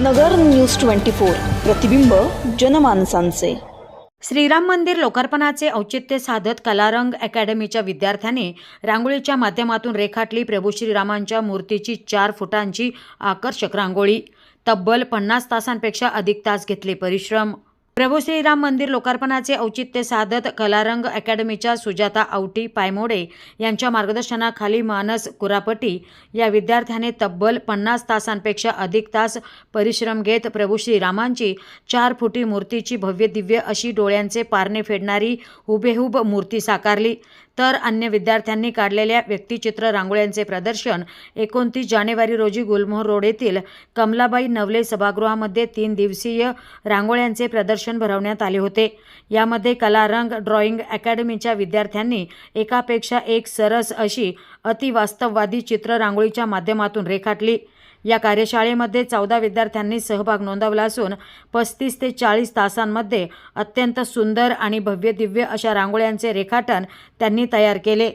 नगर news twenty four प्रतिबिंब जनमानसांचे. श्रीराम मंदिर लोकार्पणाचे औचित्य साधत कलारंग अकॅडमीच्या विद्यार्थ्यांनी रांगोळीच्या माध्यमातून रेखाटली प्रभू श्रीरामांच्या मूर्तीची चार फुटांची आकर्षक रांगोळी. तब्बल पन्नास तासांपेक्षा अधिक तास घेतले परिश्रम. प्रभू श्रीराम मंदिर लोकार्पणाचे औचित्य साधत कलारंग अकॅडमीच्या सुजाता आवटी पायमोडे यांच्या मार्गदर्शनाखाली मानस कुरापटी या विद्यार्थ्याने तब्बल पन्नास तासांपेक्षा अधिक तास परिश्रम घेत प्रभू श्रीरामांची चार फुटी मूर्तीची भव्य दिव्य अशी डोळ्यांचे पारणे फेडणारी हुबेहूब मूर्ती साकारली. तर अन्य विद्यार्थ्यांनी काढलेल्या व्यक्तिचित्र रांगोळ्यांचे प्रदर्शन एकोणतीस जानेवारी रोजी गुलमोहर रोड येथील कमलाबाई नवले सभागृहामध्ये तीन दिवसीय रांगोळ्यांचे प्रदर्शन भरवण्यात आले होते. यामध्ये कलारंग ड्रॉइंग अकॅडमीच्या विद्यार्थ्यांनी एकापेक्षा एक सरस अशी अतिवास्तववादी चित्र रांगोळीच्या माध्यमातून रेखाटली. या कार्यशाळेमध्ये चौदा विद्यार्थ्यांनी सहभाग नोंदवला असून पस्तीस ते चाळीस तासांमध्ये अत्यंत सुंदर आणि भव्य दिव्य अशा रांगोळ्यांचे रेखाटन त्यांनी तयार केले.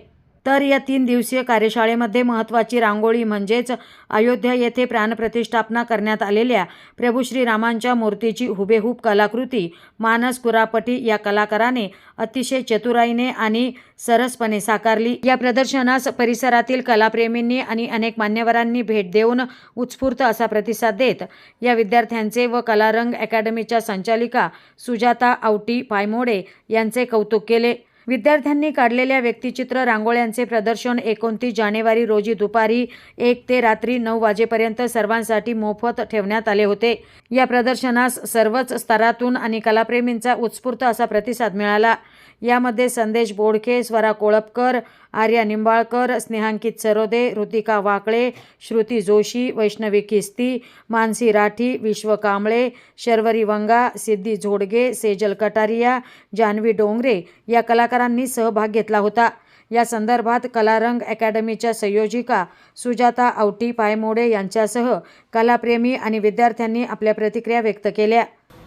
तर या तीन दिवसीय कार्यशाळेमध्ये महत्त्वाची रांगोळी म्हणजेच अयोध्या येथे प्राणप्रतिष्ठापना करण्यात आलेल्या प्रभू श्रीरामांच्या मूर्तीची हुबेहूब कलाकृती मानस कुरापटी या कलाकाराने अतिशय चतुराईने आणि सरसपणे साकारली. या प्रदर्शनास परिसरातील कलाप्रेमींनी आणि अनेक मान्यवरांनी भेट देऊन उत्स्फूर्त असा प्रतिसाद देत या विद्यार्थ्यांचे व कलारंग अकॅडमीच्या संचालिका सुजाता आवटी पायमोडे यांचे कौतुक केले. विद्यार्थ्यांनी काढलेल्या व्यक्तिचित्र रांगोळ्यांचे प्रदर्शन एकोणतीस जानेवारी रोजी दुपारी एक ते रात्री नऊ वाजेपर्यंत सर्वांसाठी मोफत ठेवण्यात आले होते. या प्रदर्शनास सर्वच स्तरातून आणि कलाप्रेमींचा उत्स्फूर्त असा प्रतिसाद मिळाला. यामध्ये संदेश बोडके स्वरा कोळपकर आर्या निंबाळकर स्नेहांकित सरोदे ऋतिका वाकळे श्रुती जोशी वैष्णवी किस्ती मानसी राठी विश्व कांबळे शर्वरी वंगा सिद्धी झोडगे सेजल कटारिया जान्हवी डोंगरे या कलाकारांनी सहभाग घेतला होता. या संदर्भात कलारंग अकॅडमीच्या संयोजिका सुजाता आवटी पायमोडे यांच्यासह कलाप्रेमी आणि विद्यार्थ्यांनी आपल्या प्रतिक्रिया व्यक्त केल्या.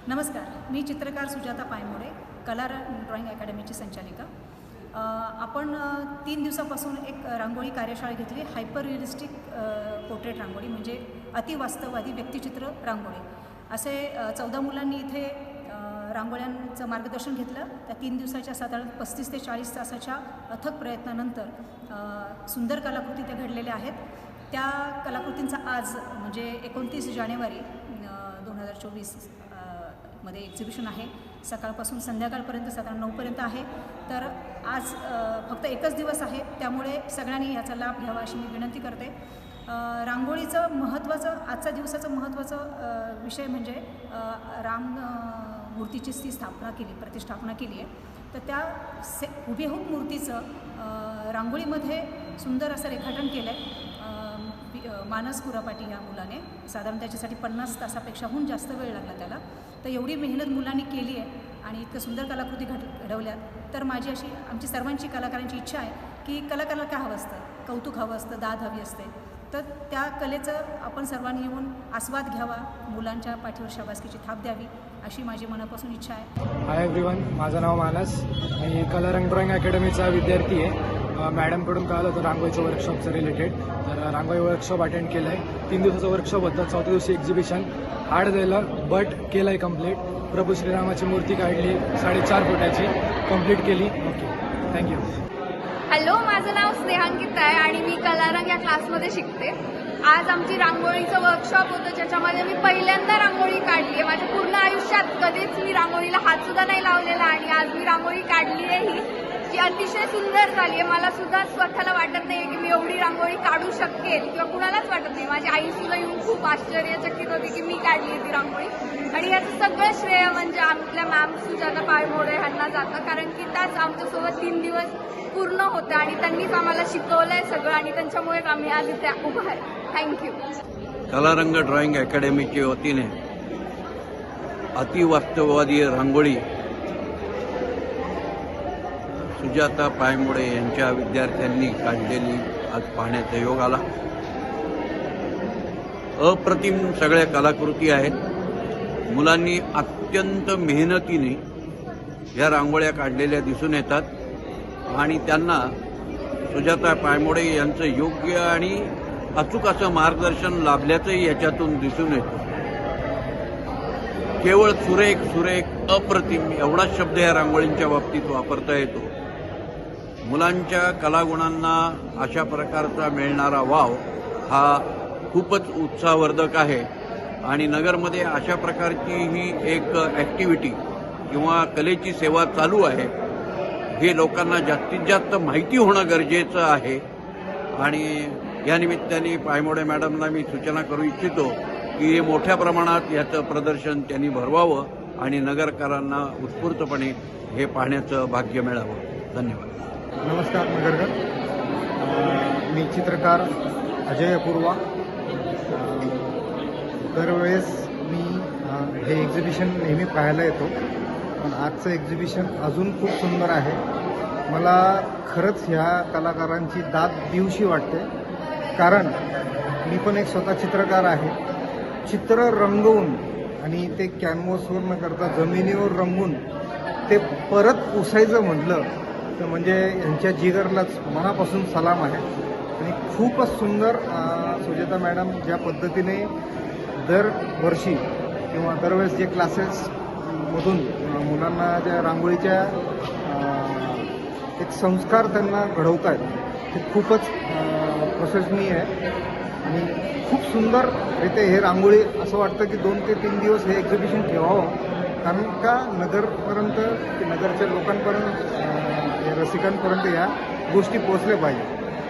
नमस्कार. मी चित्रकार सुजाता पायमोडे. कला ड्रॉइंग अकॅडमीची संचालिका. आपण तीन दिवसापासून एक रांगोळी कार्यशाळा घेतली हायपर रिअलिस्टिक पोर्ट्रेट रांगोळी म्हणजे अतिवास्तववादी व्यक्तिचित्र रांगोळी. असे चौदा मुलांनी इथे रांगोळ्यांचं मार्गदर्शन घेतलं. त्या तीन दिवसाच्या साधारण पस्तीस ते चाळीस तासाच्या अथक प्रयत्नानंतर सुंदर कलाकृती त्या घडलेल्या आहेत. त्या कलाकृतींचा आज म्हणजे एकोणतीस जानेवारी दोन हजार चोवीसमध्ये एक्झिबिशन आहे. सकाळपासून संध्याकाळपर्यंत साधारण नऊपर्यंत आहे. तर आज फक्त एकच दिवस आहे. त्यामुळे सगळ्यांनी याचा लाभ घ्यावा अशी मी विनंती करते. रांगोळीचं महत्त्वाचं आजचा दिवसाचं महत्त्वाचं विषय म्हणजे राम मूर्तीचीच ती स्थापना केली प्रतिष्ठापना केली आहे. तर त्या से हुबेहूब मूर्तीचं रांगोळीमध्ये सुंदर असं रेखाटन केलं आहे मानस कुरापाटी ह्या मुलाने साधारण त्याच्यासाठी पन्नास तासापेक्षाहून जास्त वेळ लागला त्याला. तर एवढी मेहनत मुलांनी केली आहे आणि इतकं सुंदर कलाकृती घड घडवल्यात. तर माझी अशी आमची सर्वांची कलाकारांची इच्छा आहे की कलाकाराला काय हवं असतं? कौतुक हवं असतं दाद हवी असते. तर त्या कलेचं आपण सर्वांनी येऊन आस्वाद घ्यावा मुलांच्या पाठीवर शाबासकीची थाप द्यावी अशी माझी मनापासून इच्छा आहे. हाय एव्हरीवन माझं नाव मानस. मी कलरंग ड्रॉइंग अकॅडमीचा विद्यार्थी आहे. मॅडमकडून कळालं होतं रांगोळीच्या वर्कशॉपचं रिलेटेड तर रांगोळी वर्कशॉप अटेंड केलं आहे तीन दिवसाचं वर्कशॉप होतं. चौथ्या दिवशी एक्झिबिशन हार्ड दिलं बट केलं आहे कंप्लीट प्रभू श्रीरामाची मूर्ती काढली साडेचार फुटाची. कंप्लीट केली. ओके थँक्यू हॅलो माझं नाव स्नेहांकित आहे आणि मी कलारंग या क्लासमध्ये शिकते. आज आमची रांगोळीचं वर्कशॉप होतं ज्याच्यामध्ये मी पहिल्यांदा रांगोळी काढली आहे. माझ्या पूर्ण आयुष्यात कधीच मी रांगोळीला हात सुद्धा नाही लावलेला आणि आज मी रांगोळी काढली आहे ही. जी अतिशय सुंदर झाली आहे. मला सुद्धा स्वतःला वाटत नाही की मी एवढी रांगोळी काढू शकेल किंवा कुणालाच वाटत नाही. माझी आई सुद्धा येऊन खूप आश्चर्यचकित होती की मी काढली ती रांगोळी. आणि याचं सगळं श्रेय म्हणजे आपल्या मॅम सुजाता पायमोडे ह्यांना जातं. कारण की त्याच आमच्यासोबत तीन दिवस पूर्ण होतं आणि त्यांनीच आम्हाला शिकवलंय सगळं आणि त्यांच्यामुळेच आम्ही आज इथे उभं आहे. थँक्यू कलारंग ड्रॉइंग अकॅडमीच्या वतीने अतिवास्तववादी रांगोळी सुजाता पायमुडे यांच्या विद्यार्थ्यांनी काढलेली आज पाहण्याचा योग आला. अप्रतिम सगळ्या कलाकृती आहेत. मुलांनी अत्यंत मेहनतीने या रांगोळ्या काढलेल्या दिसून येतात. आणि त्यांना सुजाता पायमोडे यांचं योग्य आणि अचूक असं मार्गदर्शन लाभल्याचंही याच्यातून दिसून येतं. केवळ सुरेख सुरेख अप्रतिम एवढाच शब्द या रांगोळींच्या बाबतीत वापरता येतो. मुलांच्या कलागुणांना अशा प्रकारचा मिळणारा वाव हा खूपच उत्साहवर्धक आहे. आणि नगरमध्ये अशा प्रकारची ही एक ॲक्टिव्हिटी किंवा कलेची सेवा चालू आहे. हे लोकांना जास्तीत जास्त माहिती होणं गरजेचं आहे. आणि या निमित्ताने पायमोडे मॅडमला मी सूचना करू इच्छितो की मोठ्या प्रमाणात याचं प्रदर्शन त्यांनी भरवावं आणि नगरकरांना उत्स्फूर्तपणे हे पाहण्याचं भाग्य मिळावं. धन्यवाद. नमस्कार नगरकर मी चित्रकार अजय अपूर्वा. दरवेळेस मी हे एक्झिबिशन नेहमी पाहायला येतो. पण आजचं एक्झिबिशन अजून खूप सुंदर आहे. मला खरंच ह्या कलाकारांची दाद दिवशी वाटते. कारण मी पण एक स्वतः चित्रकार आहे. चित्र रंगवून आणि ते कॅनव्हासवर न करता जमिनीवर रंगून ते परत पुसायचं म्हटलं तर म्हणजे यांच्या जिगरलाच मनापासून सलाम आहे. आणि खूपच सुंदर सुजेता सुजाता मॅडम ज्या पद्धतीने दरवर्षी किंवा दरवेळेस जे क्लासेसमधून मुलांना ज्या रांगोळीच्या एक संस्कार त्यांना घडवत आहेत ते खूपच प्रशंसनीय आहे. आणि खूप सुंदर येते हे रांगोळी असं वाटतं की दोन ते तीन दिवस हे एक्झिबिशन ठेवावं. कारण का नगरपर्यंत की नगरच्या लोकांपर्यंत रसिकांपर्यंत या गोष्टी पोहोचल्या पाहिजे.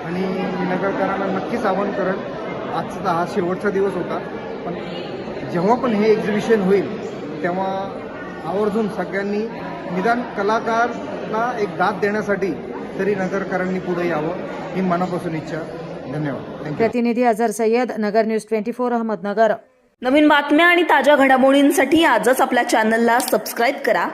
आणि मी नगरकरांना नक्कीच आवाहन करेन आजचा हा शेवटचा दिवस होता. पण जेव्हा पण हे एक्झिबिशन होईल तेव्हा आवर्जून सगळ्यांनी निदान कलाकारला एक दाद देण्यासाठी तरी नगरकरांनी पुढे यावं ही मनापासून इच्छा. धन्यवाद. थँक्यू प्रतिनिधी Azhar Sayyad Nagar news twenty four Ahmednagar. नवीन बातम्या आणि ताज्या घडामोडींसाठी आजच आपल्या चॅनलला सबस्क्राईब करा.